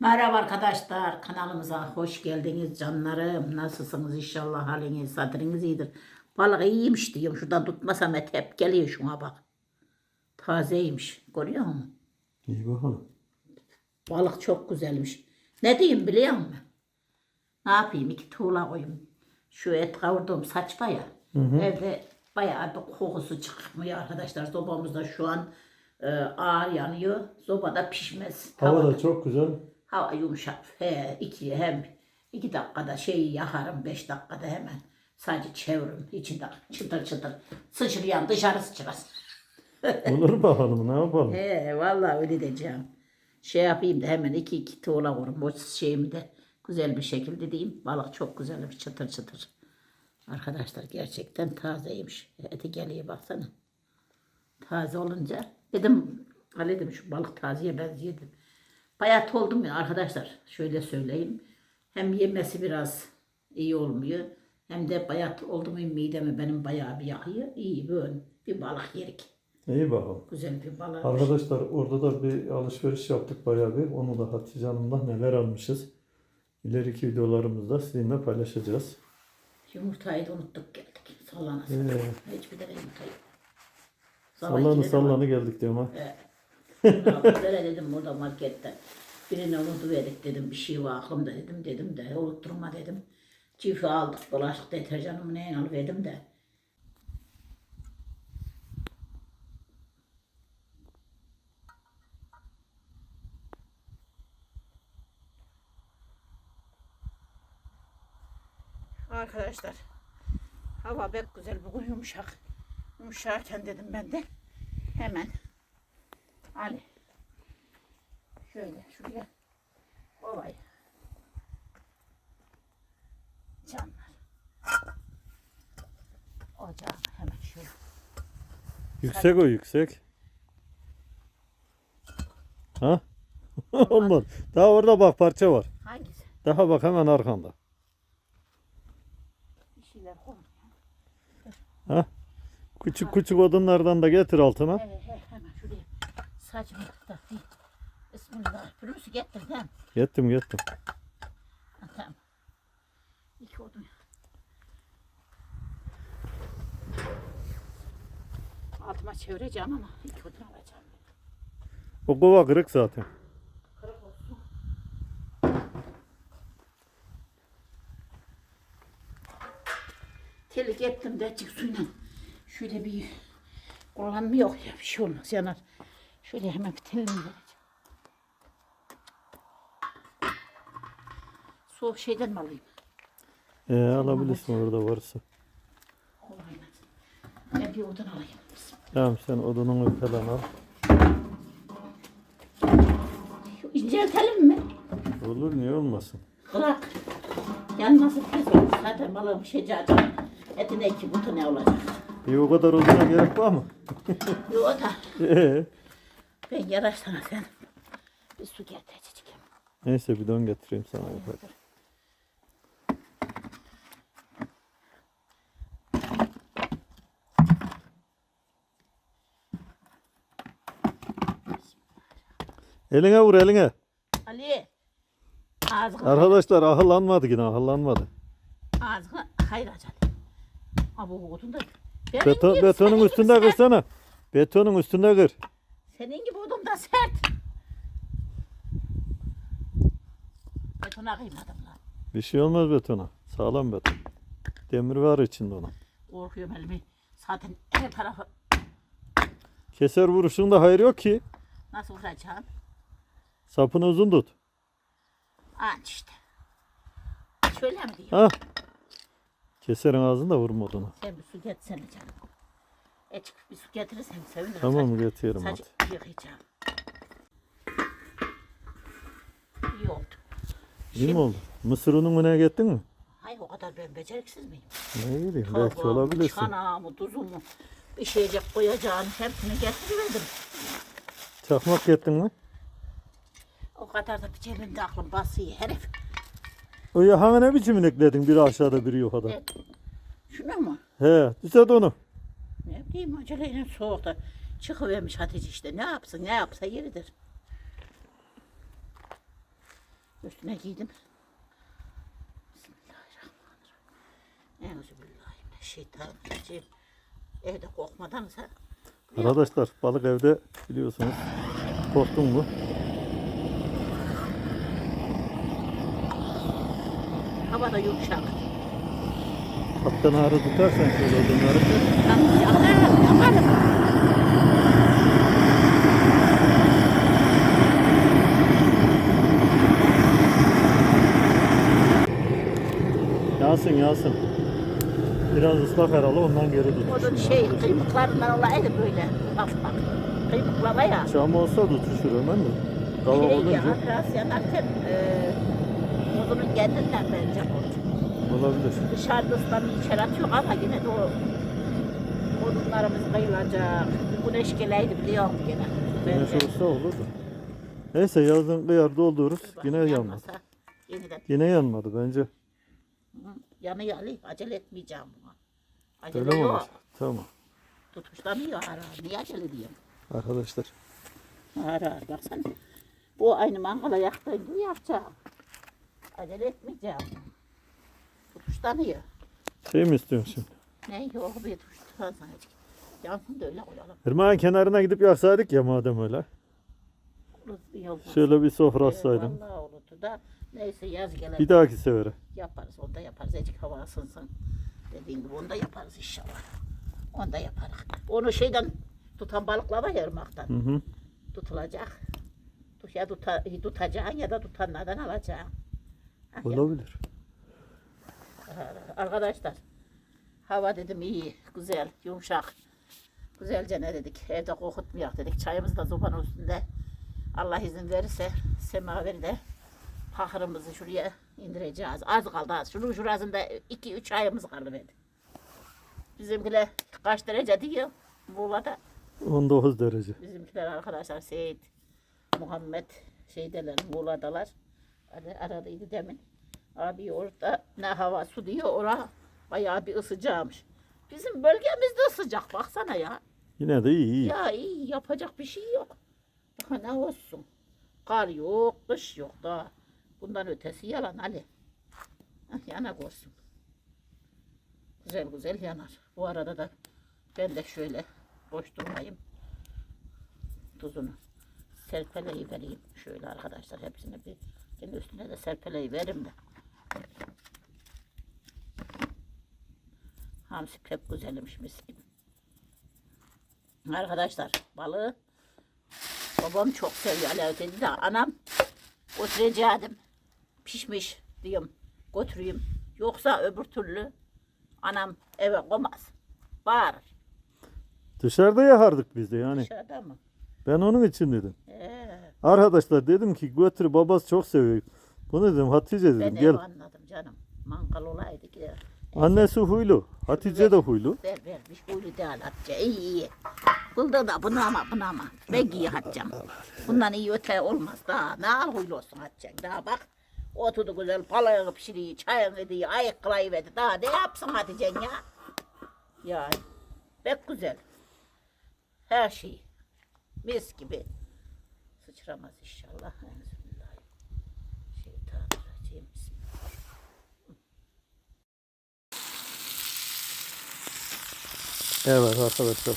Merhaba arkadaşlar, kanalımıza hoş geldiniz canlarım. Nasılsınız inşallah haliniz, sadriniz iyidir. Balık iyiymiş diyorum, şuradan tutmasam et hep geliyor şuna bak. Tazeymiş, görüyor musun? İyi bakalım. Balık çok güzelmiş. Ne diyeyim biliyor musun? Ne yapayım, iki tuğla koyayım. Şu et kavurduğum saçma ya. Evde bayağı bir kokusu çıkmıyor arkadaşlar. Sobamızda şu an e, ağır yanıyor. Sobada pişmez. Hava da çok güzel. Hava yumuşak. He, iki hem iki dakikada şeyi yakarım, beş dakikada hemen. Sadece çeviririm. içinde çıtır çıtır. Sıçrayan dışarı sıçrasın. Olur bakalım ne yapalım. He, vallahi öyle diyeceğim. Şey yapayım da hemen iki iki tuğla vururum. O şeyimi de güzel bir şekilde diyeyim. Balık çok güzelmiş çıtır çıtır. Arkadaşlar gerçekten tazeymiş. Eti geliyor baksana. Taze olunca dedim Ali dedim şu balık tazeye benziyor dedim. Bayat oldum ya arkadaşlar. Şöyle söyleyeyim. Hem yemesi biraz iyi olmuyor. Hem de bayat oldu mu midemi benim bayağı bir yakıyor. İyi böyle bir balık yerik. İyi bakalım. Güzel bir balık. Arkadaşlar orada da bir alışveriş yaptık bayağı bir. Onu da Hatice Hanım'dan neler almışız. İleriki videolarımızda sizinle paylaşacağız. Yumurtayı da unuttuk geldik. Sallana Ee, Hiçbir tane yumurta yok. Sabah sallanı ikide de sallanı geldik diyorum ha. aldım. Böyle dedim burada markette. Birine unutuverdik dedim. Bir şey var aklımda dedim. Dedim de unutturma dedim. Çifi aldık. Bulaşık deterjanımı neyin alıverdim de. Arkadaşlar hava pek güzel bugün yumuşak. Yumuşarken dedim ben de hemen Ali şöyle şuraya ovayı canlar ocağımı hemen şöyle Yüksek o yüksek. Ha? Olmaz. Daha orada bak parça var. hangisi Daha bak hemen arkanda. bir şeyler koy. Ha? Küçük küçük odunlardan da getir altına. Şuraya saçımı da bir Bismillah. Pürüzü getir değil mi? Gettim gettim. Tamam. İki odun. Altıma çevireceğim ama iki odun alacağım. O kova kırık zaten. Kırık olsun. Telik ettim de açık suyla. Şöyle bir kullanma yok ya bir şey olmaz yanar. Şöyle hemen bir telini vereceğim. Soğuk şeyden mi alayım? Ee, alabilirsin orada varsa. Kolayına. Ben bir odun alayım. Tamam sen odununu falan al. İnceltelim mi? Olur niye olmasın? Bırak. Yanması tez olur. Zaten balığım şecacığım. Etine iki butu ne olacak? E, o kadar oduna gerek var mı? Yok da Ee, ben yaraşsana sen. Bir su getireceğim. neyse bidon getireyim sana yukarı. Eline vur eline. Ali. Ağzına, Arkadaşlar ahıllanmadı yine ahıllanmadı. ağzına hayır acele. Ha bu odun da. Benim Beton, betonun gibi sert. kırsana. Betonun üstünde kır. Senin gibi odun da sert. Betona kıymadım lan. Bir şey olmaz betona. Sağlam beton. Demir var içinde onun. Korkuyorum elimi. Zaten her tarafı Keser vuruşunda hayır yok ki. nasıl vuracağım? Sapını uzun tut. Anç işte. Şöyle mi diyeyim? Ha. Keserin ağzını da vurma oduna. Sen bir su getirsene canım. E çık bir su getirirsen sevinirim. Tamam Saç- getiririm hadi. Saç yıkayacağım. İyi oldu. İyi mi oldu? Mısır ununu ne gittin mi? Hayır o kadar ben beceriksiz miyim? Ne bileyim belki Tavuğumu, olabilirsin. Çanağımı, tuzumu, bir şeycek koyacağım hepsini getiriverdim. Çakmak gittin mi? O kadar da bir cebimde aklım basıyor herif. O ya hani ne biçim inekledin? Biri aşağıda biri yukarıda. Şuna mı? He, düzelt onu. Ne bileyim aceleyle soğukta çıkıvermiş Hatice işte. Ne yapsın ne yapsa yeridir. Üstüne giydim. Bismillahirrahmanirrahim. Euzubillahimineşşeytanirracim. Evde kokmadansa Arkadaşlar balık evde biliyorsunuz. Korktun mu? havada yumuşak. Kaptan ağrı tutarsan şöyle odunları. Yakarım, yakarım. Yansın. Biraz ıslak herhalde ondan geri tut. Onun şey kıymıklarından olaydı böyle. Bak bak. Kıymıklama ya. Çam olsa tutuşur hemen de. Kavak Şey ya olunca biraz yanarken eee odunun kendinden bence oldu. Olabilir. Dışarıda ıslanıyor, içeri atıyor ama yine de o odunlarımız kıyılacak. Güneş geleydi biliyor musun gene? Güneş Bence. olsa olur da. Neyse yazın kıyar doldururuz. Dur bak, Yine yanmadı. yanmasa Yeniden Yine yanmadı bence. Hı, yanıyor Ali. Acele etmeyeceğim buna. Acele Öyle mi yok. olacak? Tamam. Tutuşlanıyor ara. Niye acele ediyorum? Arkadaşlar. Ara baksana. Bu aynı mangala yaktığın gibi yapacağım. Acele etmeyeceğim. Tutuşlanıyor. Şey mi istiyorsun şimdi? Ne yok bir tutuşlansın. Yansın da öyle koyalım. Irmağın kenarına gidip yaksaydık ya madem öyle. Olmaz. Şöyle bir sofra atsaydım. Vallahi olurdu da. Neyse yaz gelir. Bir dahaki sefere. Yaparız. Onda yaparız. Ecik hava ısınsın. Dediğin gibi onda yaparız inşallah. Onda yaparız. Onu şeyden tutan balıklar var ya ırmaktan. Hı hı. Tutulacak. Tut- Ya tuta, tutacaksın ya da tutanlardan alacaksın. Olabilir. Arkadaşlar hava dedim iyi, güzel, yumuşak. Güzelce ne dedik, evde kokutmayak dedik. Çayımız da sobanın üstünde. Allah izin verirse semaverde pahırımızı şuraya indireceğiz. Az kaldı az. Şunun şurasında 2-3 ayımız kaldı benim. Bizimkiler kaç derece diyor Muğla'da. 19 derece. Bizimkiler arkadaşlar Seyit, Muhammed şeydeler, Muğla'dalar. Hani aradıydı demin. Abi orada ne hava su diyor, ora bayağı bir ısıcakmış. Bizim bölgemizde sıcak baksana ya. Yine de iyi iyi. Ya iyi yapacak bir şey yok. Daha ne olsun. Kar yok, kış yok da. Bundan ötesi yalan Ali. Yanak olsun. Güzel güzel yanar. Bu arada da ben de şöyle boş durmayayım. Tuzunu serpeleyi vereyim. Şöyle arkadaşlar hepsini bir üstüne de serpeleyi verim de. Hamsi pek güzelmiş mis gibi. Arkadaşlar balığı babam çok seviyor Alev dedi de anam götüreceğim. Pişmiş diyorum götüreyim. Yoksa öbür türlü anam eve koymaz. Bağırır. Dışarıda yakardık biz de yani. Dışarıda mı? Ben onun için dedim. Ee, Arkadaşlar dedim ki götür babası çok seviyor. Bunu dedim Hatice ben dedim ev gel. anladım canım. Mangal olaydı ki. Annesi huylu. Hatice de huylu. Ver ver bir huylu değil Hatice. İyi iyi. Bıldı da bunu ama bunu ama. Ben iyi Hatice'm. Bundan iyi öte olmaz daha. Ne al huylu olsun Hatice. Daha bak. Oturdu güzel balığını pişiriyor, çayını diyor, ayıklayı verdi. Daha ne yapsın Hatice'n ya? Ya pek güzel. Her şey. Mis gibi. Sıçramaz inşallah. Bismillahirrahmanirrahim. Bismillah. Evet arkadaşlar.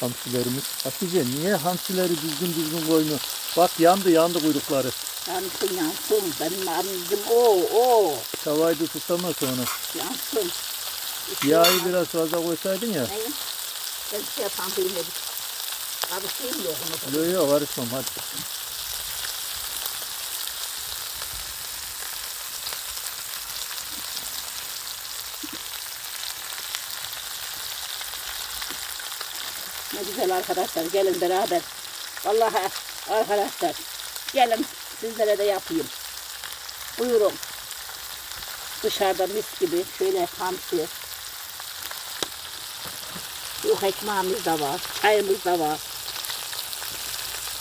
Hamsilerimiz. Hatice niye hamsileri düzgün düzgün koymuyor? Bak yandı yandı kuyrukları. Yansın yansın. Benim amcım o o. Tavayı da tutamaz sonra. Yansın. Yağı biraz fazla koysaydın ya. Neyim? Ben şey yapan bilmedim. Karışayım yok onu. Yok yok karışmam hadi. Ne güzel arkadaşlar gelin beraber. Vallahi arkadaşlar gelin sizlere de yapayım. Buyurun. Dışarıda mis gibi şöyle hamsi. Yok ekmeğimiz de var, çayımız da var.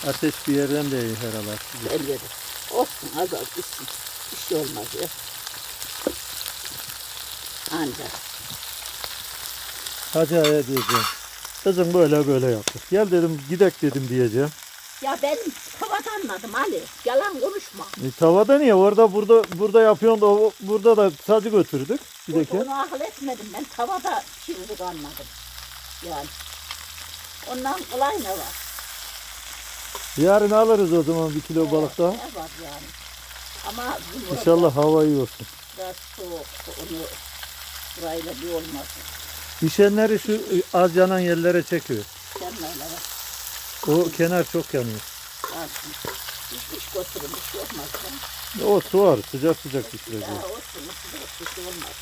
Ateş bir yerden de iyi herhalde. De. Olsun az az gitsin. Bir şey olmaz ya. Ancak. Hacı Aya diyeceğim. Kızım böyle böyle yaptık. Gel dedim gidek dedim diyeceğim. Ya ben tavada anladım Ali. Yalan konuşma. E, tavada niye? Orada burada burada yapıyorsun da o- burada da sacı götürdük. Bir Onu- akıl etmedim ben. Tavada pişirdik anladım. Yani. Ondan kolay ne var? Yarın alırız o zaman bir kilo balık daha. Ne var yani? Ama bu İnşallah hava iyi olsun. Biraz soğuk. Onu burayla bir olmaz. Pişenleri şu e, az yanan yerlere çekiyor. Bak. O kenar çok yanıyor. Alsın. Hiç hiç götürün. Bir şey olmaz. O su var sıcak sıcak pişireceğiz. Ya olsun. Bir şey olmaz.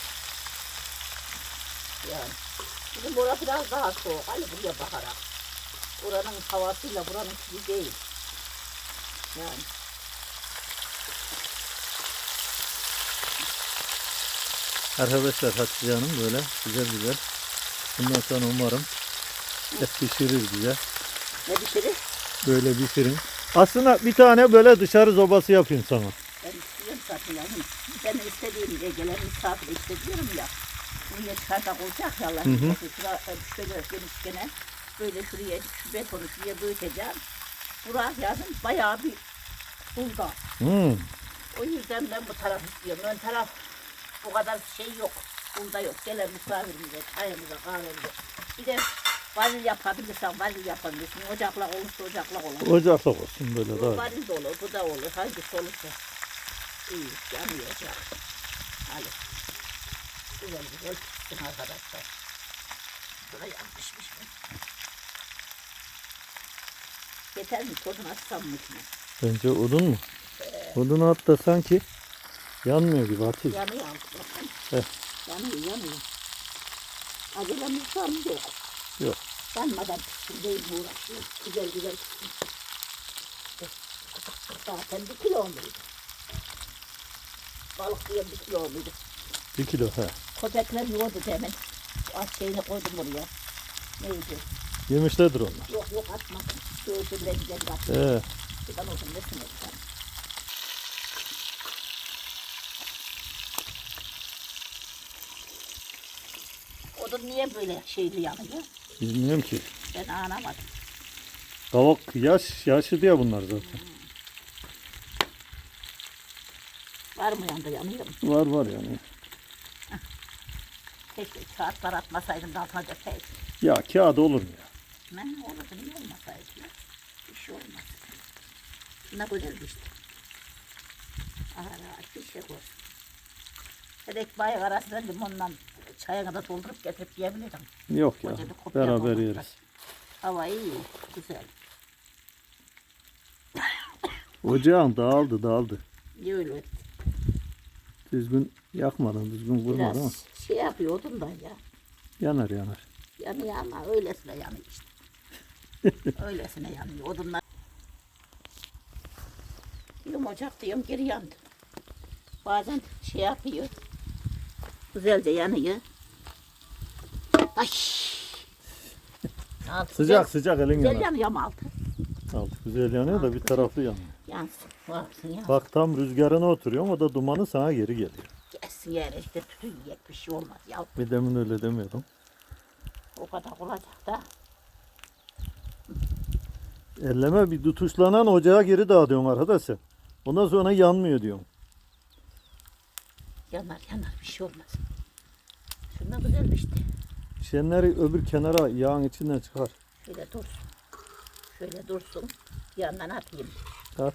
Yani. Bizim bura biraz daha soğuk. Ali buraya bakarak. Buranın havasıyla buranın gibi değil. Yani. Arkadaşlar Hatice Hanım böyle güzel güzel. Bundan sonra umarım hep pişirir bize. Ne pişirir? Böyle pişirin. Aslında bir tane böyle dışarı zobası yapayım sana. Ben istiyorum zaten yani. Ben istediğim diye gelen misafir istediyorum ya. Buraya çardak olacak ya Allah'ın e, şöyle genişkene böyle şuraya şu betonu şuraya büyüteceğim. Burası yazın bayağı bir bulda. Hmm. O yüzden ben bu taraf istiyorum. Ön taraf o kadar şey yok. Bunda yok. Gelen misafirimize, çayımıza, kahvemize. Bir de varil yapabilirsen varil yapabilirsin. Ocakla olursa ocakla olur. Ocaklık olsun böyle Bu daha. varil de olur, bu da olur. Hangisi olursa. İyi, yanıyor ocak. Hadi. Güzel güzel pişsin arkadaşlar. Şuraya pişmiş mi? Yeter mi? Tozunu atsam mı içine? Bence odun mu? Odunu at da sanki yanmıyor gibi Hatice. Yanıyor. Heh. Yanıyor, yanıyor. Acelemiz var mı? Yok. Yok. Yanmadan pişsin değil mi uğraşıyor. Güzel güzel pişsin. Zaten bir kilo muydu? Balık diye bir kilo muydu? Bir kilo he. Köpekler yoğurdu hemen. Az şeyini koydum oraya. Neydi? Yemişlerdir onlar. Yok yok atmadım. Göğsünde güzel attım. He. Ben oldum nesin olacağım. Odun niye böyle şeyli yanıyor? Bilmiyorum ki. Ben anlamadım. Kavak yaş, yaşı diye bunlar zaten. Var mı yanında yanıyor mu? Var var yani. Keşke kağıtlar atmasaydım da altına cepseydim. Ya kağıt olur mu ya? Ben olurdu niye olmasaydı ya? Bir şey olmaz. Ne güzel işte. Ara bir şey koy. Hedek bayağı arasında limonla çayına da doldurup getirip yiyebilirim. Yok ya. Beraber yeriz. Hava iyi, güzel. Ocağın dağıldı dağıldı. Öyle. Düzgün yakmadın, düzgün vurmadın ama şey yapıyordum da ya. yanar yanar. Yanıyor ama öylesine yanıyor işte. öylesine yanıyor. Odunlar. Diyorum ocak diyorum geri yandı. Bazen şey yapıyor. Güzelce yanıyor. Ay. Altı Sıcak güzel, sıcak elin Güzel yanar. yanıyor ama altı. Altı güzel yanıyor da bir taraflı yanıyor. Yansın. Ya. Bak tam rüzgarına oturuyor o da dumanı sana geri geliyor. Gelsin yani işte tütün yiyecek bir şey olmaz ya. Bir demin öyle demiyordum. O kadar olacak da. Elleme bir tutuşlanan ocağa geri dağıtıyorsun arkadaşlar. Ondan sonra yanmıyor diyorum. Yanar yanar bir şey olmaz. Şundan güzel işte. Şenleri öbür kenara yağın içinden çıkar. Şöyle dursun. Şöyle dursun. Yandan atayım. At.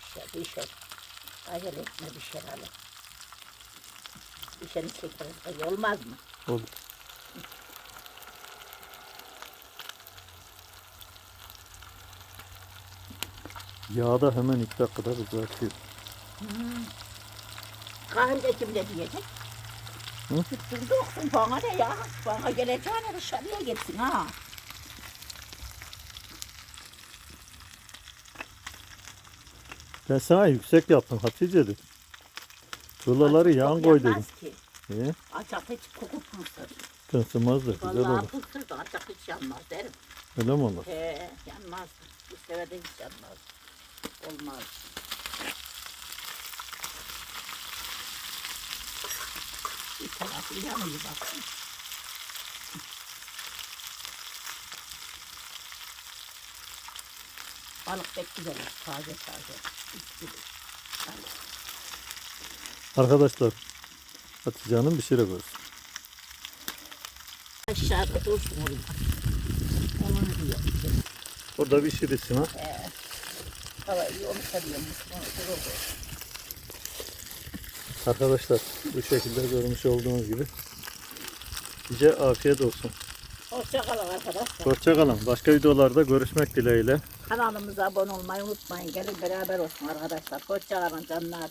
İşte bir şey. Acele etme bir şey alalım. Şeyini çekeriz. Olmaz mı? Olur. Yağda hemen iki dakikada kızartıyor. Kahvede kim ne diyecek? Hı? Tutsun doksun bana ne ya? Bana geleceğine dışarıya gitsin ha. Ben sana yüksek yaptım Hatice dedim. Kulaları yağın koy dedim. Ki. Niye? Acak hiç koku pılsır. Tısınmazdı. Güzel Vallahi olur. pılsır da acak hiç yanmaz derim. Öyle mi olur? He, yanmaz. Bu sefer de hiç yanmaz. Olmaz. Bir tarafı yanıyor bakın. Balık pek güzel, taze taze. Arkadaşlar Hatice Hanım bir şey görsün. Aşağıda dursun orada. Onun diyor. Orada bir şirisin ha. Hava iyi onu. Arkadaşlar bu şekilde görmüş olduğunuz gibi. Size afiyet olsun. Hoşçakalın arkadaşlar. Hoşçakalın. Başka videolarda görüşmek dileğiyle. Kanalımıza abone olmayı unutmayın. Gelin beraber olsun arkadaşlar. Hoşçakalın canlar.